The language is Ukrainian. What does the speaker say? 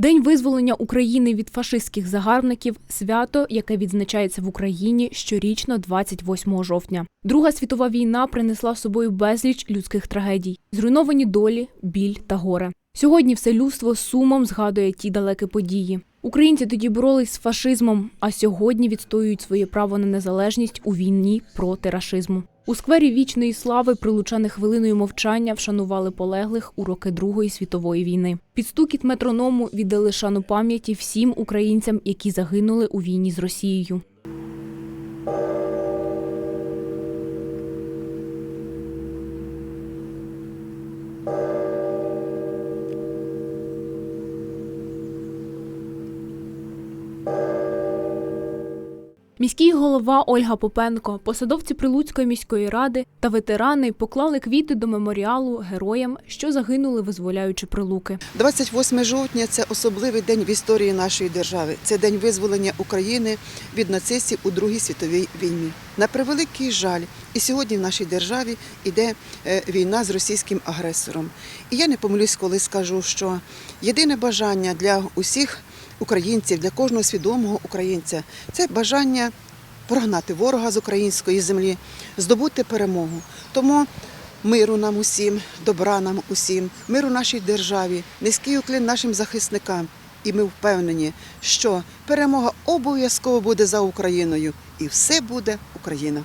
День визволення України від фашистських загарбників свято, яке відзначається в Україні щорічно 28 жовтня. Друга світова війна принесла з собою безліч людських трагедій, зруйновані долі, біль та горе. Сьогодні все людство сумом згадує ті далекі події. Українці тоді боролись з фашизмом, а сьогодні відстоюють своє право на незалежність у війні проти рашизму. У сквері вічної слави прилучани хвилиною мовчання вшанували полеглих у роки Другої світової війни. Під стукіт метроному віддали шану пам'яті всім українцям, які загинули у війні з Росією. Міський голова Ольга Попенко, посадовці Прилуцької міської ради та ветерани поклали квіти до меморіалу героям, що загинули, визволяючи прилуки. 28 жовтня це особливий день в історії нашої держави. Це день визволення України від нацистів у Другій світовій війні. На превеликий жаль, і сьогодні в нашій державі йде е, війна з російським агресором. І я не помилюсь, коли скажу, що єдине бажання для усіх українців, для кожного свідомого українця це бажання прогнати ворога з української землі, здобути перемогу. Тому миру нам усім, добра нам усім, миру нашій державі, низький уклін нашим захисникам. І ми впевнені, що перемога обов'язково буде за Україною, і все буде Україна.